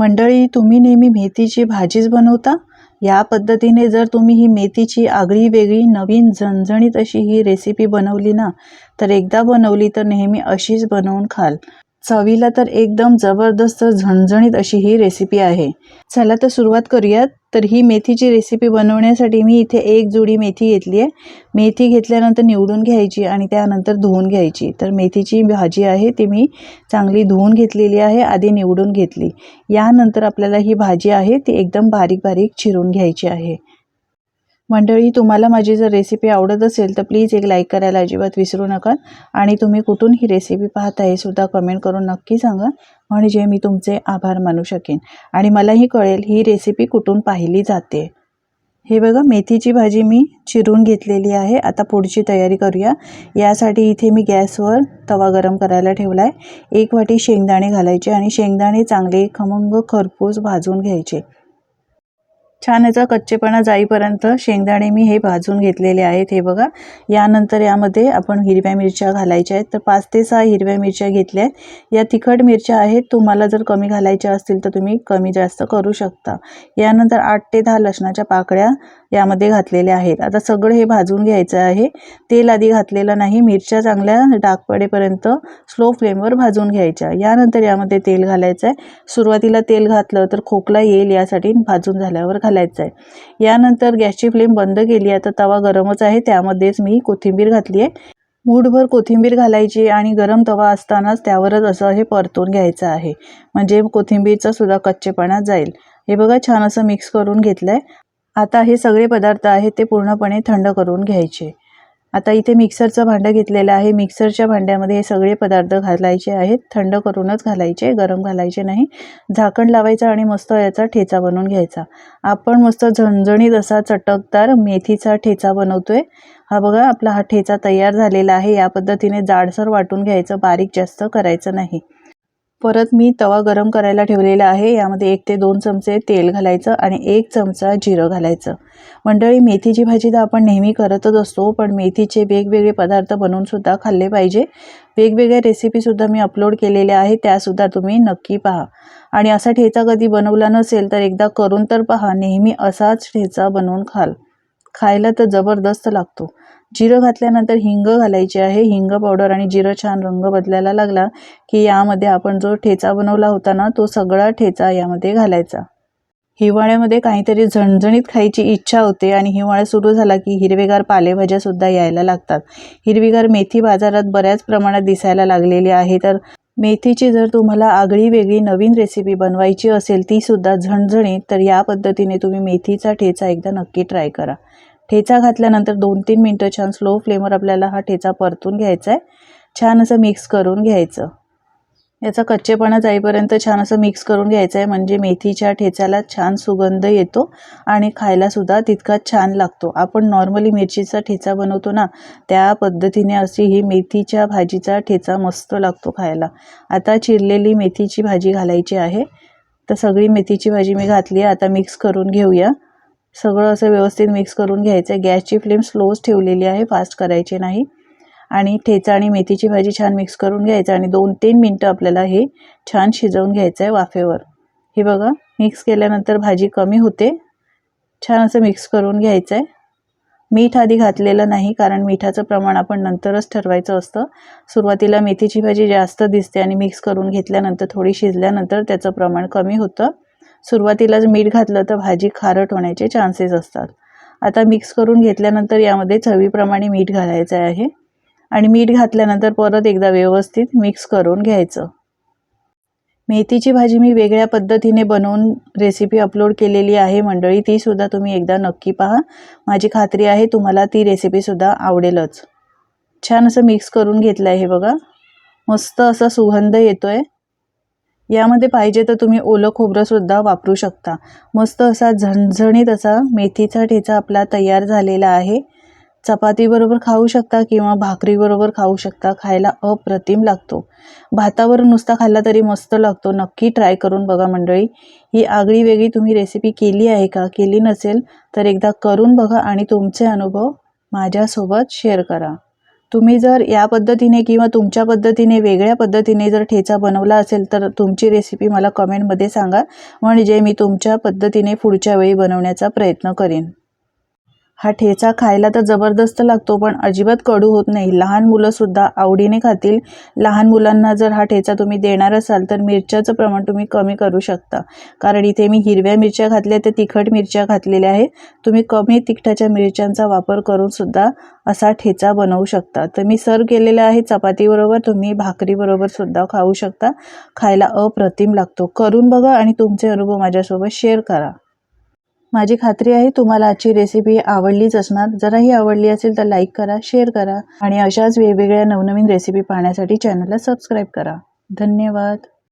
मंडळी तुम्ही नेहमी मेथीची भाजीच बनवता? या पद्धतीने जर तुम्ही ही मेथीची आगळी वेगळी नवीन झणझणीत अशी ही रेसिपी बनवली ना तर एकदा बनवली तर नेहमी अशीच बनवून खाल. चवीला तर एकदम जबरदस्त झणझणीत अशी ही रेसिपी आहे. चला तर सुरुवात करूयात. तर ही मेथीची रेसिपी बनवण्यासाठी मी इथे एक जुडी मेथी घेतली आहे. मेथी घेतल्यानंतर निवडून घ्यायची आणि त्यानंतर धुवून घ्यायची. तर मेथीची भाजी आहे ती मी चांगली धुवून घेतलेली आहे आधी निवडून घेतली. यानंतर आपल्याला ही भाजी आहे ती एकदम बारीक बारीक चिरून घ्यायची आहे. मंडळी तुम्हाला माझी जर रेसिपी आवडत असेल तर प्लीज एक लाईक करायला अजिबात विसरू नका. आणि तुम्ही कुठून ही रेसिपी पाहता हे सुद्धा कमेंट करून नक्की सांगा. म्हणजे मी तुमचे आभार मानू शकेन. आणि मलाही कळेल ही रेसिपी कुठून पाहिली जाते. हे बघा मेथीची भाजी मी चिरून घेतलेली आहे. आता पुढची तयारी करूया. यासाठी इथे मी गॅसवर तवा गरम करायला ठेवला आहे एक वाटी शेंगदाणे घालायचे आणि शेंगदाणे चांगले खमंग खरपूस भाजून घ्यायचे. छान याचा कच्चेपणा जाईपर्यंत शेंगदाणे मी हे भाजून घेतलेले आहेत हे बघा. यानंतर यामध्ये आपण हिरव्या मिरच्या घालायच्या आहेत. तर पाच ते सहा हिरव्या मिरच्या घेतल्या आहेत. या तिखट मिरच्या आहेत. तुम्हाला जर कमी घालायच्या असतील तर तुम्ही कमी जास्त करू शकता. यानंतर आठ ते दहा लसणाच्या पाकळ्या यामध्ये घातलेल्या आहेत. आता सगळं हे भाजून घ्यायचं आहे. तेल आधी घातलेलं नाही. मिरच्या चांगल्या डाग पडेपर्यंत स्लो फ्लेमवर भाजून घ्यायच्या. यानंतर यामध्ये तेल घालायचं आहे सुरुवातीला तेल घातलं तर खोकला येईल यासाठी भाजून झाल्यावर घालायचं आहे यानंतर गॅसची फ्लेम बंद केली आहे. तर तवा गरमच आहे. त्यामध्येच मी कोथिंबीर घातली आहे. मूठभर कोथिंबीर घालायची आणि गरम तवा असतानाच त्यावरच असं हे परतून घ्यायचं आहे. म्हणजे कोथिंबीरचा सुद्धा कच्चेपणा जाईल. हे बघा छान असं मिक्स करून घेतलं आहे आता हे सगळे पदार्थ आहेत ते पूर्णपणे थंड करून घ्यायचे. आता इथे मिक्सरचं भांडं घेतलेलं आहे. मिक्सरच्या भांड्यामध्ये हे सगळे पदार्थ घालायचे आहेत. थंड करूनच घालायचे गरम घालायचे नाही. झाकण लावायचं आणि मस्त याचा ठेचा बनवून घ्यायचा. आपण मस्त झणझणीत असा चटकदार मेथीचा ठेचा बनवतोय. हा बघा आपला हा ठेचा तयार झालेला आहे. या पद्धतीने जाडसर वाटून घ्यायचं. बारीक जास्त करायचं नाही. परत मी तवा गरम करायला ठेवलेला आहे. यामध्ये एक ते दोन चमचे तेल घालायचं आणि एक चमचा जिरं घालायचं. मंडळी मेथीची भाजी तर आपण नेहमी करतच असतो पण मेथीचे वेगवेगळे पदार्थ बनवूनसुद्धा खाल्ले पाहिजे. वेगवेगळ्या रेसिपीसुद्धा मी अपलोड केलेल्या आहेत त्यासुद्धा तुम्ही नक्की पहा. आणि असा ठेचा कधी बनवला नसेल तर एकदा करून तर पहा. नेहमी असाच ठेचा बनवून खाल. खायला तर जबरदस्त लागतो. जिरं घातल्यानंतर हिंग घालायची आहे. हिंग पावडर आणि जिरं छान रंग बदलायला लागला की यामध्ये आपण जो ठेचा बनवला होता ना तो सगळा ठेचा यामध्ये घालायचा. हिवाळ्यामध्ये काहीतरी झणझणीत खायची इच्छा होते आणि हिवाळा सुरू झाला की हिरवेगार पालेभाज्यासुद्धा यायला लागतात. हिरवीगार मेथी बाजारात बऱ्याच प्रमाणात दिसायला लागलेली आहे. तर मेथीची जर तुम्हाला आगळी वेगळी नवीन रेसिपी बनवायची असेल तीसुद्धा झणझणीत तर या पद्धतीने तुम्ही मेथीचा ठेचा एकदा नक्की ट्राय करा. ठेचा घातल्यानंतर दोन तीन मिनटं छान स्लो फ्लेमवर आपल्याला हा ठेचा परतून घ्यायचा आहे छान असं मिक्स करून घ्यायचं. याचा कच्चेपणा जाईपर्यंत छान असं मिक्स करून घ्यायचं आहे म्हणजे मेथीच्या ठेच्याला छान सुगंध येतो आणि खायलासुद्धा तितकाच छान लागतो. आपण नॉर्मली मिरचीचा ठेचा बनवतो ना त्या पद्धतीने अशी ही मेथीच्या भाजीचा ठेचा मस्त लागतो खायला. आता चिरलेली मेथीची भाजी घालायची आहे. तर सगळी मेथीची भाजी मी घातली आहे. आता मिक्स करून घेऊया. सगळं असं व्यवस्थित मिक्स करून घ्यायचं आहे गॅसची फ्लेम स्लोच ठेवलेली आहे. फास्ट करायची नाही. आणि ठेचा आणि मेथीची भाजी छान मिक्स करून घ्यायचं आणि दोन तीन मिनटं आपल्याला हे छान शिजवून घ्यायचं आहे वाफेवर. हे बघा मिक्स केल्यानंतर भाजी कमी होते. छान असं मिक्स करून घ्यायचं आहे मीठ आधी घातलेलं नाही कारण मिठाचं प्रमाण आपण नंतरच ठरवायचं असतं. सुरुवातीला मेथीची भाजी जास्त दिसते आणि मिक्स करून घेतल्यानंतर थोडी शिजल्यानंतर त्याचं प्रमाण कमी होतं. सुरुवातीलाच मीठ घातलं तर भाजी खारट होण्याचे चान्सेस असतात. आता मिक्स करून घेतल्यानंतर यामध्ये चवीप्रमाणे मीठ घालायचं आहे. आणि मीठ घातल्यानंतर परत एकदा व्यवस्थित मिक्स करून घ्यायचं. मेथीची भाजी मी वेगळ्या पद्धतीने बनवून रेसिपी अपलोड केलेली आहे मंडळी तीसुद्धा तुम्ही एकदा नक्की पहा. माझी खात्री आहे तुम्हाला ती रेसिपीसुद्धा आवडेलच. छान असं मिक्स करून घेतलं आहे बघा. मस्त असा सुगंध येतो आहे यामध्ये पाहिजे तर तुम्ही ओलं खोबरंसुद्धा वापरू शकता. मस्त असा झणझणीत असा मेथीचा ठेचा आपला तयार झालेला आहे. चपातीबरोबर खाऊ शकता किंवा भाकरीबरोबर खाऊ शकता खायला अप्रतिम लागतो. भातावर नुसता खाल्ला तरी मस्त लागतो. नक्की ट्राय करून बघा मंडळी. ही आगळी वेगळी तुम्ही रेसिपी केली आहे का? केली नसेल तर एकदा करून बघा आणि तुमचे अनुभव माझ्यासोबत शेअर करा. तुम्ही जर या पद्धतीने किंवा तुमच्या पद्धतीने वेगळ्या पद्धतीने जर ठेचा बनवला असेल तर तुमची रेसिपी मला कमेंटमध्ये सांगा. म्हणजे मी तुमच्या पद्धतीने पुढच्या वेळी बनवण्याचा प्रयत्न करेन. हा ठेचा खायला तर जबरदस्त लागतो पण अजिबात कडू होत नाही. लहान मुलंसुद्धा आवडीने खातील. लहान मुलांना जर हा ठेचा तुम्ही देणार असाल तर मिरच्याचं प्रमाण तुम्ही कमी करू शकता. कारण इथे मी हिरव्या मिरच्या घातल्या तर तिखट मिरच्या घातलेल्या आहेत. तुम्ही कमी तिखटाच्या मिरच्यांचा वापर करूनसुद्धा असा ठेचा बनवू शकता. तर मी सर्व केलेला आहे चपातीबरोबर. तुम्ही भाकरीबरोबर सुद्धा खाऊ शकता. खायला अप्रतिम लागतो. करून बघा आणि तुमचे अनुभव माझ्यासोबत शेअर करा. माझी खात्री आहे तुम्हाला आजची रेसिपी आवडलीच असणार. जराही आवडली असेल तर लाईक करा शेअर करा आणि अशाच वेगवेगळ्या नवनवीन रेसिपी पाहण्यासाठी चॅनलला सबस्क्राईब करा. धन्यवाद.